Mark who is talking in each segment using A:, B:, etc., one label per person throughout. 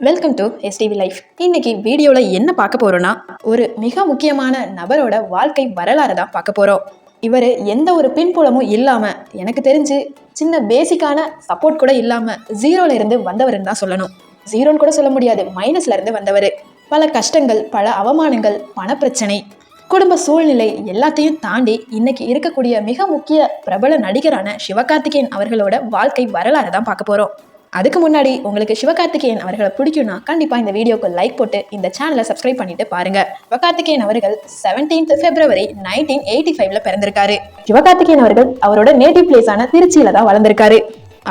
A: Welcome to STV life இன்னைக்கு வீடியோவில் என்ன பார்க்க போகிறோன்னா ஒரு மிக முக்கியமான நபரோட வாழ்க்கை வரலாறு தான் பார்க்க போகிறோம் இவர் எந்த ஒரு பின்புலமும் இல்லாமல் எனக்கு தெரிஞ்சு சின்ன பேசிக்கான சப்போர்ட் கூட இல்லாமல் ஜீரோல இருந்து வந்தவர்னு தான் சொல்லணும். ஜீரோன்னு கூட சொல்ல முடியாது மைனஸ்ல இருந்து வந்தவர். பல கஷ்டங்கள் பல அவமானங்கள் பணப்பிரச்சனை குடும்ப சூழ்நிலை எல்லாத்தையும் தாண்டி இன்னைக்கு இருக்கக்கூடிய மிக முக்கிய பிரபல நடிகரான சிவகார்த்திகேயன் அவர்களோட வாழ்க்கை வரலாறு தான் பார்க்க போகிறோம் அதுக்கு முன்னாடி உங்களுக்கு சிவகார்த்திகேயன் அவர்களை பிடிக்கும்னா கண்டிப்பாக இந்த வீடியோக்கு லைக் போட்டு இந்த சேனலை சப்ஸ்கிரைப் பண்ணிட்டு பாருங்க. சிவகார்த்திகேயன் அவர்கள் 17th பிப்ரவரி நைன்டீன் எயிட்டி ஃபைவ்ல பிறந்திருக்காரு. சிவகார்த்திகேயன் அவர்கள் அவரோட நேட்டிவ் பிளேஸான திருச்சியில தான் வளர்ந்திருக்காரு.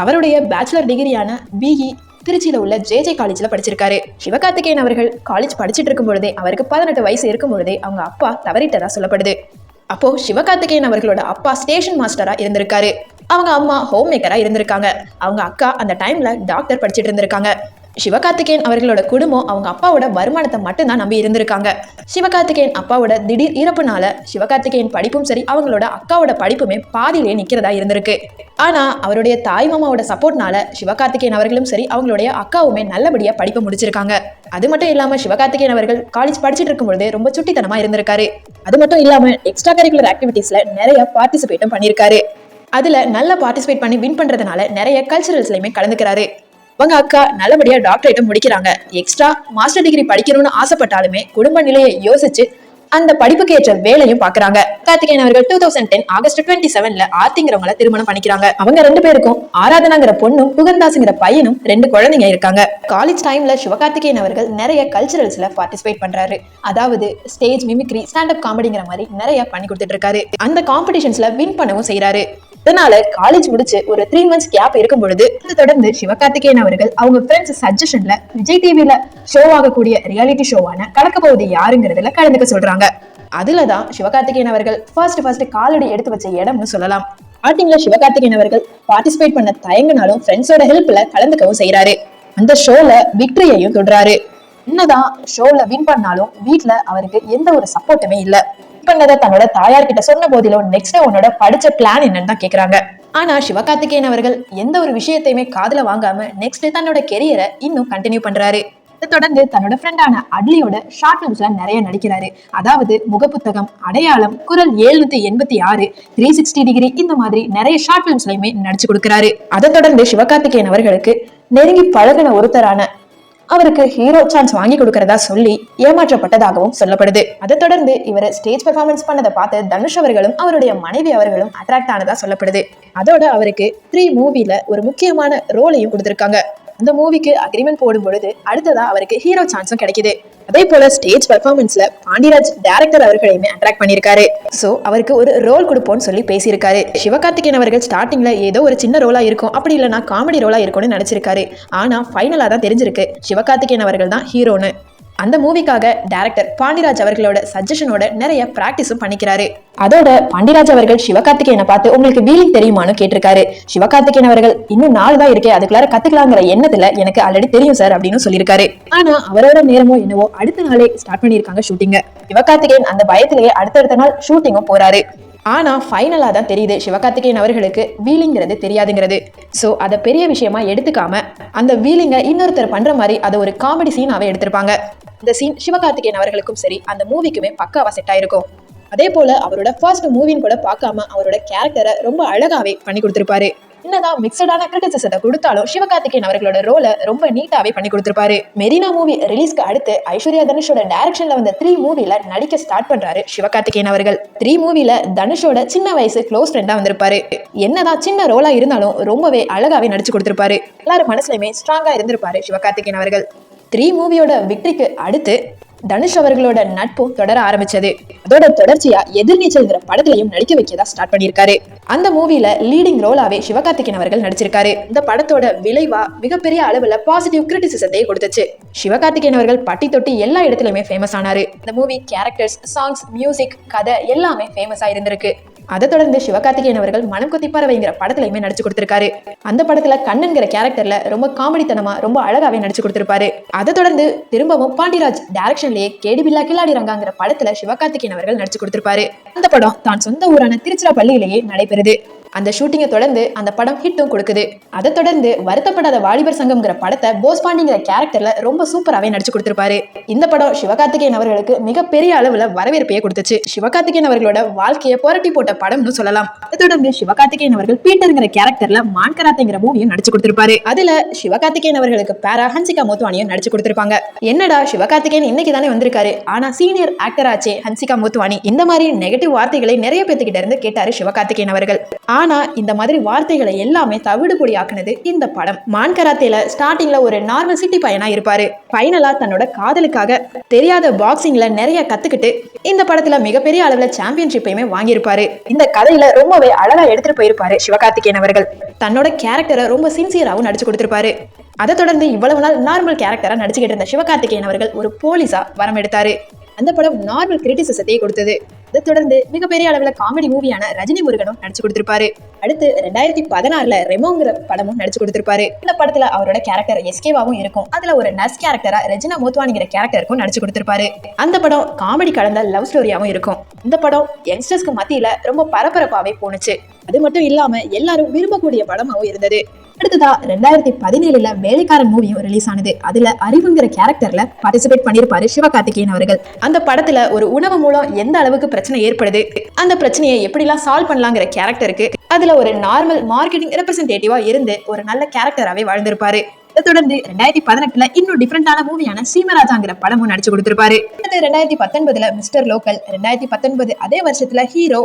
A: அவருடைய பேச்சுலர் டிகிரியான பிஇ திருச்சியில உள்ள ஜேஜே காலேஜ்ல படிச்சிருக்காரு. சிவகார்த்திகேயன் அவர்கள் காலேஜ் படிச்சிட்டு இருக்கும் பொழுதே அவருக்கு பதினெட்டு வயசு இருக்கும் பொழுதே அவங்க அப்பா தவறிட்டதா சொல்லப்படுது. அப்போ சிவகார்த்திகேயன் அவர்களோட அப்பா ஸ்டேஷன் மாஸ்டரா இருந்திருக்காரு. அவங்க அம்மா ஹோம் மேக்கராக இருந்திருக்காங்க. அவங்க அக்கா அந்த டைமில் டாக்டர் படிச்சிட்டு இருந்திருக்காங்க. சிவகார்த்திகேயன் அவர்களோட குடும்பம் அவங்க அப்பாவோட வருமானத்தை மட்டும்தான் நம்பி இருந்திருக்காங்க. சிவகார்த்திகேயன் அப்பாவோட திடீர் இறப்புனால சிவகார்த்திகேயன் படிப்பும் சரி அவங்களோட அக்காவோட படிப்புமே பாதியிலே நிற்கிறதா இருந்திருக்கு. ஆனால் அவருடைய தாய் மாமாவோட சப்போர்ட்னால சிவகார்த்திகேயன் அவர்களும் சரி அவங்களுடைய அக்காவுமே நல்லபடியாக படிப்பு முடிச்சிருக்காங்க. அது மட்டும் இல்லாமல் சிவகார்த்திகேயன் அவர்கள் காலேஜ் படிச்சிட்டு இருக்கும்பொழுது ரொம்ப சுட்டித்தனமாக இருந்திருக்காரு. அது மட்டும் இல்லாமல் எக்ஸ்ட்ரா கரிக்குலர் ஆக்டிவிட்டீஸில் நிறைய பார்ட்டிசிபேட்டும் பண்ணியிருக்காரு. அதில் நல்லா பார்ட்டிசிபேட் பண்ணி வின் பண்ணுறதுனால நிறைய கல்ச்சுரல்ஸ்லையுமே கலந்துக்கிறாரு. அவங்க அக்கா நல்லபடியாக டாக்டரேட்டும் முடிக்கிறாங்க. எக்ஸ்ட்ரா மாஸ்டர் டிகிரி படிக்கணும்னு ஆசைப்பட்டாலுமே குடும்ப நிலையை யோசிச்சு அந்த படிப்புக்கு ஏற்ற வேலையும் பாக்குறாங்க. கார்த்திகேயன் அவர்கள் two thousand ten August twenty செவன்ல ஆர்த்திங்கிறவங்கள திருமணம் பண்ணிக்கிறாங்க. அவங்க ரெண்டு பேருக்கும் ஆராதனாங்கிற பொண்ணும் புகந்தாஸ்ங்கிற பையனும் ரெண்டு குழந்தைங்க இருக்காங்க. காலேஜ் டைம்ல சிவகார்த்திகேயன் அவர்கள் நிறைய கல்ச்சுரல்ஸ்ல பார்ட்டிசிபேட் பண்றாரு. அதாவது ஸ்டேஜ் மிமிக்ரி ஸ்டாண்ட் அப் காமெடிங்கிற மாதிரி நிறைய பண்ணி கொடுத்துட்டு இருக்காரு. அந்த காம்படிஷன்ஸ்ல வின் பண்ணவும் செய்யறாரு இதனால காலேஜ் முடிச்சு ஒரு த்ரீ மந்த்ஸ் கேப் இருக்கும் பொழுது அதை தொடர்ந்து சிவகார்த்திகேயன் அவர்கள் அவங்க ஃப்ரெண்ட்ஸ் சஜஷன்ல விஜய் டிவில ஷோ ஆகக்கூடிய ரியாலிட்டி ஷோவான கலக்க போவது யாருங்கிறதுல கலந்துக்க சொல்றாங்க. அதுல தான் சிவகார்த்திகேயன் அவர்கள் ஃபர்ஸ்ட் ஃபர்ஸ்ட் காலடி எடுத்து வச்ச இடம்னு சொல்லலாம். ஸ்டார்டிங்ல சிவகார்த்திகேயன் அவர்கள் பார்ட்டிசிபேட் பண்ண தயங்கினாலும் ஃப்ரெண்ட்ஸோட ஹெல்ப்ல கலந்துக்கவும் செய்றாரு. அந்த ஷோல விக்டரியையும் தொடுறாரு. என்னதான் ஷோல வின் பண்ணாலும் வீட்ல அவருக்கு எந்த ஒரு சப்போர்ட்டுமே இல்ல. பண்ணதை தன்னோட தாயார் கிட்ட சொன்ன போதிலும் நெக்ஸ்ட் உன்னோட படிச்ச பிளான் என்னன்னு தான் கேக்குறாங்க. ஆனா சிவகார்த்திகேயன் அவர்கள் எந்த ஒரு விஷயத்தையுமே காதுல வாங்காம நெக்ஸ்ட் தன்னோட கெரியரை இன்னும் கண்டினியூ பண்றாரு. இதை தொடர்ந்து தன்னோட ஃப்ரெண்டான அட்லியோட ஷார்ட் ஃபிலிம்ஸ்ல நிறைய நடிக்கிறாரு. அதாவது முகப்புத்தகம் அடையாளம் குரல் எழுநூத்தி எண்பத்தி ஆறு த்ரீ சிக்ஸ்டி டிகிரி இந்த மாதிரி நிறைய ஷார்ட் ஃபிலிம்ஸ்லயுமே நடிச்சு கொடுக்கிறாரு. அதை தொடர்ந்து சிவகார்த்திகேயன் அவர்களுக்கு நெருங்கி பழகின ஒருத்தரான அவருக்கு ஹீரோ சான்ஸ் வாங்கி கொடுக்கறதா சொல்லி ஏமாற்றப்பட்டதாகவும் சொல்லப்படுது. அதை தொடர்ந்து இவர் ஸ்டேஜ் பெர்ஃபார்மன்ஸ் பண்ணதை பார்த்து தனுஷ் அவர்களும் அவருடைய மனைவி அவர்களும் அட்ராக்ட் ஆனதா சொல்லப்படுது. அதோட அவருக்கு த்ரீ மூவில ஒரு முக்கியமான ரோலையும் கொடுத்துருக்காங்க. அந்த மூவிக்கு அக்ரிமெண்ட் போடும் பொழுது அடுத்ததா அவருக்கு ஹீரோ சான்ஸும் கிடைக்குது. அதே போல ஸ்டேஜ் பெர்ஃபார்மன்ஸ்ல பாண்டியராஜ் டேரக்டர் அவர்களையுமே அட்ராக்ட் பண்ணியிருக்காரு. சோ அவருக்கு ஒரு ரோல் கொடுப்போம்னு சொல்லி பேசியிருக்காரு. சிவகார்த்திகேயன் அவர்கள் ஸ்டார்டிங்ல ஏதோ ஒரு சின்ன ரோலா இருக்கும். அப்படி இல்லைன்னா காமெடி ரோலா இருக்கும்னு நினைச்சிருக்காரு. ஆனா ஃபைனலா தான் தெரிஞ்சிருக்கு. சிவகார்த்திகேயன் அவர்கள் தான் ஹீரோன்னு அந்த மூவிக்காக டேரக்டர் பாண்டிராஜ் அவர்களோட சஜஷனோட நிறைய ப்ராக்டிஸும் பண்ணிக்கிறாரு. அதோட பாண்டிராஜ் அவர்கள் சிவகார்த்திகேயனை பார்த்து உங்களுக்கு வீலிங் தெரியுமான்னு கேட்டிருக்காரு. சிவகார்த்திகேயன் அவர்கள் இன்னும் நாள் தான் இருக்கே அதுக்குள்ளார கத்துக்கலாங்கிற எண்ணத்துல எனக்கு ஆல்ரெடி தெரியும் சார் அப்படின்னு சொல்லியிருக்காரு. ஆனா அவரோட நேரமோ என்னவோ அடுத்த நாளே ஸ்டார்ட் பண்ணியிருக்காங்க ஷூட்டிங்க சிவகார்த்திகேயன் அந்த பயத்திலேயே அடுத்தடுத்த நாள் ஷூட்டிங்கும் போறாரு. ஆனால் ஃபைனலாக தான் தெரியுது. சிவகார்த்திகேயன் அவர்களுக்கு வீலிங்கிறது தெரியாதுங்கிறது. ஸோ அதை பெரிய விஷயமா எடுத்துக்காம அந்த வீலிங்கை இன்னொருத்தர் பண்ணுற மாதிரி அதை ஒரு காமெடி சீனாகவே எடுத்திருப்பாங்க. இந்த சீன் சிவகார்த்திகேயன் அவர்களுக்கும் சரி அந்த மூவிக்குமே பக்காவா செட் ஆயிருக்கும். அதே போல் அவரோட ஃபர்ஸ்ட் மூவின்னு கூட பார்க்காம அவரோட கேரக்டரை ரொம்ப அழகாகவே பண்ணி கொடுத்துருப்பாரு. என்னதான் மிக்சடான கிரிட்டிசிசத்தை கொடுத்தாலும் சிவகார்த்திகேயன் அவர்களோட ரோலை ரொம்ப நீட்டாவே பண்ணி கொடுத்துருப்பாரு. மெரினா மூவி ரிலீஸ்க்கு அடுத்து ஐஸ்வர்யா தனுஷோட டைரக்ஷன்ல வந்த த்ரீ மூவில நடிக்க ஸ்டார்ட் பண்றாரு சிவகார்த்திகேயன் அவர்கள். த்ரீ மூவில தனுஷோட சின்ன வயசு க்ளோஸ் ஃப்ரெண்டா வந்திருப்பாரு. என்னதான் சின்ன ரோலா இருந்தாலும் ரொம்பவே அழகாவே நடிச்சு கொடுத்துருப்பாரு. எல்லாரும் மனசுலயுமே ஸ்ட்ராங்கா இருந்திருப்பாரு சிவகார்த்திகேயன் அவர்கள். த்ரீ மூவியோட விக்டரிக்கு அடுத்து தனுஷ் அவர்களோட நட்பும் தொடர ஆரம்பிச்சது. அதோட தொடர்ச்சியா எதிர்நீச்சல்ங்கிற படத்திலையும் நடிக்க வைக்கதா ஸ்டார்ட் பண்ணியிருக்காரு. அந்த மூவில லீடிங் ரோலாவே சிவகார்த்திகேயன் அவர்கள் நடிச்சிருக்காரு. இந்த படத்தோட விளைவா மிகப்பெரிய அளவுல பாசிட்டிவ் கிரிட்டிசிசத்தையே கொடுத்துச்சு. சிவகார்த்திகேயன் அவர்கள் பட்டி தொட்டி எல்லா இடத்துலயுமே ஃபேமஸ் ஆனாரு. இந்த மூவி கேரக்டர்ஸ் சாங்ஸ் மியூசிக் கதை எல்லாமே ஃபேமஸா இருந்திருக்கு. அதை தொடர்ந்து சிவகார்த்திகேயன் அவர்கள் மனம் கொத்தி பறவைங்கிற படத்துலயுமே நடிச்சு கொடுத்திருக்காரு. அந்த படத்துல கண்ணன்கிற கேரக்டர்ல ரொம்ப காமெடித்தனமா ரொம்ப அழகாவே நடிச்சு கொடுத்திருப்பாரு. அதை தொடர்ந்து திரும்பவும் பாண்டிராஜ் டைரக்ஷன்லயே கேடிபில்லா கில்லாடி ரங்காங்கிற படத்துல சிவகார்த்திகேயன் அவர்கள் நடிச்சு கொடுத்திருப்பாரு. அந்த படம் தான் சொந்த ஊரான திருச்சிராப்பள்ளியிலேயே நடைபெறுது. அந்த ஷூட்டிங்கை தொடர்ந்து அந்த படம் ஹிட்டும் கொடுக்குது. அதை தொடர்ந்து வருத்தப்படாத வாலிபர் சங்கம்ங்கிற படத்தை போஸ் பாண்டிங்கிற கேரக்டர்ல ரொம்ப சூப்பராகவே நடிச்சு கொடுத்துருப்பாரு. இந்த படம் சிவகார்த்திகேயன் அவர்களுக்கு மிகப்பெரிய அளவுல வரவேற்பையே கொடுத்துச்சு. சிவகார்த்திகேயன் அவர்களோட வாழ்க்கையை புரட்டி போட்ட படம்னு சொல்லலாம். அதை தொடர்ந்து சிவகார்த்திகேயன் அவர்கள் பீட்டருங்கிற கேரக்டர்ல மான்கராத்தைங்கிற மூவியும் நடிச்சு கொடுத்திருப்பாரு. அதுல சிவகார்த்திகேயன் அவர்களுக்கு பேரா ஹன்சிகா மோத்வானியும் நடிச்சு கொடுத்திருப்பாங்க. என்னடா சிவகார்த்திகேயன் இன்னைக்கு தானே வந்திருக்காரு. ஆனா சீனியர் ஆக்டர் ஆச்சே ஹன்சிகா மோத்வானி. இந்த மாதிரி நெகட்டிவ் வார்த்தைகளை நிறைய பேத்துக்கிட்ட இருந்து கேட்டாரு சிவகார்த்திகேயன் அவர்கள். ஆனா இந்த மாதிரி வார்த்தைகளை எல்லாமே தவிடுபொடி ஆக்குனது இந்த படம். மான் கராத்தேல ஸ்டார்டிங்ல ஒரு நார்மல் சிட்டி பையனா இருப்பாரு. ஃபைனலா தன்னோட காதலுக்காக தெரியாத பாக்ஸிங்ல நிறைய கத்துக்கிட்டு இந்த படத்துல மிகப்பெரிய அளவுல சாம்பியன்ஷிப்பையுமே வாங்கியிருப்பாரு. இந்த கதையில ரொம்பவே அழகா எடுத்துட்டு போயிருப்பாரு சிவகார்த்திகேயன் அவர்கள். தன்னோட கேரக்டரை ரொம்ப சின்சியராகவும் நடிச்சு கொடுத்திருப்பாரு. அதை தொடர்ந்து இவ்வளவு நாள் நார்மல் கேரக்டரா நடிச்சுக்கிட்டு இருந்த சிவகார்த்திகேயன் அவர்கள் ஒரு போலீஸா வரம் எடுத்தாரு. அந்த படம் நார்மல் கிரிட்டிசிசத்தையே கொடுத்தது. அதை தொடர்ந்து மிகப்பெரிய அளவில் காமெடி மூவியான ரஜினி முருகனும் நடிச்சு கொடுத்திருப்பாரு. அடுத்து ரெண்டாயிரத்தி பதினாறுல ரெமோங்கிற படமும் நடிச்சு கொடுத்திருப்பாரு. இந்த படத்துல அவரோட கேரக்டர் எஸ்கேவாவும் இருக்கும். அதுல ஒரு நர்ஸ் கேரக்டரா ரெஜினா மோத்வானிங்கிற கேரக்டருக்கும் நடிச்சு கொடுத்திருப்பாரு. அந்த படம் காமெடி கலந்த லவ் ஸ்டோரியாவும் இருக்கும். இந்த படம் யங்ஸ்டர்ஸ்க்கு மத்தியில ரொம்ப பரபரப்பாவே போனுச்சு அது மட்டும் இல்லாம எல்லாரும் விரும்பக்கூடிய படமாவும் இருந்தது. அடுத்ததா ரெண்டாயிரத்தி பதினேழுல வேலைக்காரன் மூவியும் ரிலீஸ் ஆனது. அதுல அறிவுங்கிற கேரக்டர்ல பார்ட்டிசிபேட் பண்ணியிருப்பாரு சிவகார்த்திகேயன் அவர்கள். அந்த படத்துல ஒரு உணவு மூலம் எந்த அளவுக்கு பிரச்சனை ஏற்படுது? அந்த பிரச்சனையை எப்படிலாம் சால்வ் பண்ணலாங்கிற கேரக்டருக்கு அதுல ஒரு நார்மல் மார்க்கெட்டிங் ரெப்ரசன்டேட்டிவா இருந்து ஒரு நல்ல கேரக்டராகவே வாழ்ந்திருப்பாரு. இதை தொடர்ந்து ரெண்டாயிரத்தி பதினெட்டுல இன்னும் டிஃப்ரெண்டான மூவியான சீமராஜாங்கிற படமும் நடிச்சு கொடுத்திருப்பாரு. அடுத்து ரெண்டாயிரத்தி பத்தொன்பதுல மிஸ்டர் லோக்கல் ரெண்டாயிரத்தி பத்தொன்பது அதே வருஷத்துல ஹீரோ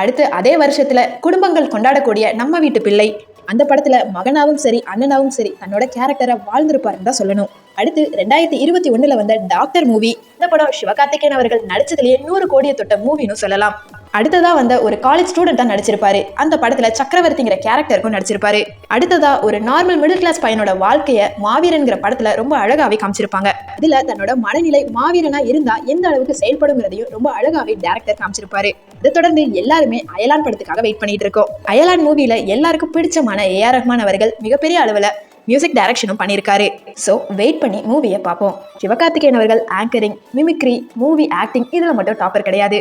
A: அடுத்து அதே வருஷத்துல குடும்பங்கள் கொண்டாடக்கூடிய நம்ம வீட்டு பிள்ளை அந்த படத்துல மகனாவும் சரி அண்ணனாவும் சரி தன்னோட கேரக்டரை வாழ்ந்திருப்பாருன்னு தான் சொல்லணும். அடுத்து ரெண்டாயிரத்தி இருபத்தி ஒண்ணுல வந்த டாக்டர் மூவி இந்த படம் சிவகார்த்திகேயன் அவர்கள் நடிச்சதுலேயே நூறு கோடியை தொட்ட மூவின்னு சொல்லலாம். அடுத்ததா வந்த ஒரு காலேஜ் ஸ்டூடெண்ட் தான் நடிச்சிருப்பாரு. அந்த படத்துல சக்கரவர்த்திங்கிற கேரக்டருக்கும் நடிச்சிருப்பாரு. அடுத்ததா ஒரு நார்மல் மிடில் கிளாஸ் பையனோட வாழ்க்கைய மாவீரன்கிற படத்துல ரொம்ப அழகாவே காமிச்சிருப்பாங்க. இதுல தன்னோட மனநிலை மாவீரனா இருந்தா எந்த அளவுக்கு செயல்படுங்கிறதையும் ரொம்ப அழகாவே டேரக்டர் காமிச்சிருப்பாரு. அதை தொடர்ந்து எல்லாருமே அயலான் படத்துக்காக வெயிட் பண்ணிட்டு இருக்கோம். அயலான் மூவியில் எல்லாருக்கும் பிடிச்சமான ஏஆர் ரஹ்மான் அவர்கள் மிகப்பெரிய அளவுல மியூசிக் டைரக்ஷனும் பண்ணியிருக்காரு ஸோ வெயிட் பண்ணி மூவியை பார்ப்போம். சிவகார்த்திகேயன் அவர்கள் ஆங்கரிங் மிமிக்ரி மூவி ஆக்டிங் இதில் மட்டும் டாப்பர் கிடையாது.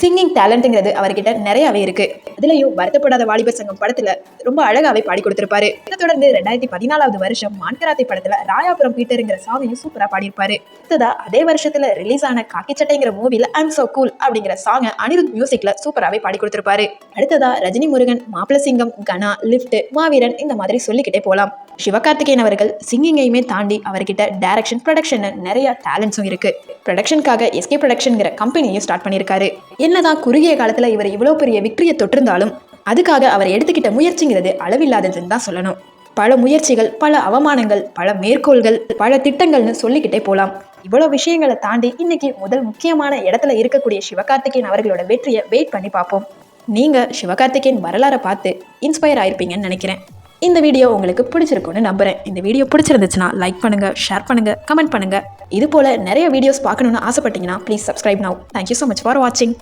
A: சிங்கிங் டேலண்ட்டுங்கிறது அவர்கிட்ட நிறையவே இருக்கு. இதுலயும் வருத்தப்படாத வாலிபர் சங்கம் படத்துல ரொம்ப அழகாவே பாடி கொடுத்திருப்பாரு. இதை தொடர்ந்து ரெண்டாயிரத்தி பதினாலாவது வருஷம் மான்கராத்தை படத்துல ராயாபுரம் பீட்டருங்கிற சாங்கையும் சூப்பரா பாடியிருப்பாரு. அடுத்ததா அதே வருஷத்துல ரிலீஸ் ஆன காக்கி சட்டைங்கிற மூவில ஐம் சோ கூல் அப்படிங்கிற சாங்கை அனிருத் மியூசிக்ல சூப்பராவே பாடி கொடுத்திருப்பாரு. அடுத்ததா ரஜினி முருகன் மாப்பிள சிங்கம் கனா லிஃப்ட் மாவீரன் இந்த மாதிரி சொல்லிக்கிட்டே போலாம். சிவகார்த்திகேயன் அவர்கள் சிங்கிங்கையுமே தாண்டி அவர்கிட்ட டைரக்ஷன் ப்ரொடக்ஷன் நிறைய டேலண்ட்ஸும் இருக்கு. ப்ரொடக்ஷனுக்காக எஸ்கே ப்ரொடக்ஷன்ங்கிற கம்பெனியும் ஸ்டார்ட் பண்ணியிருக்காரு. என்னதான் குறுகிய காலத்தில் இவர் இவ்வளோ பெரிய விக்ரியை தொட்டிருந்தாலும் அதுக்காக அவர் எடுத்துக்கிட்ட முயற்சிங்கிறது அளவில்லாததுன்னு தான் சொல்லணும். பல முயற்சிகள் பல அவமானங்கள் பல மேற்கோள்கள் பல திட்டங்கள்னு சொல்லிக்கிட்டே போகலாம் இவ்வளோ விஷயங்களை தாண்டி இன்னைக்கு முதல் முக்கியமான இடத்துல இருக்கக்கூடிய சிவகார்த்திகேயன் அவர்களோட வெற்றியை வெயிட் பண்ணி பார்ப்போம். நீங்கள் சிவகார்த்திகேயன் வரலாறை பார்த்து இன்ஸ்பயர் ஆயிருப்பீங்கன்னு நினைக்கிறேன். இந்த வீடியோ உங்களுக்கு பிடிச்சிருக்கும்னு நம்புகிறேன் இந்த வீடியோ பிடிச்சிருந்துச்சுன்னா லைக் பண்ணுங்கள் ஷேர் பண்ணுங்கள் கமெண்ட் பண்ணுங்க. இது போல் நிறைய வீடியோஸ் பார்க்கணும்னு ஆசைப்பட்டீங்கன்னா please subscribe now thank you so much for வாட்சிங்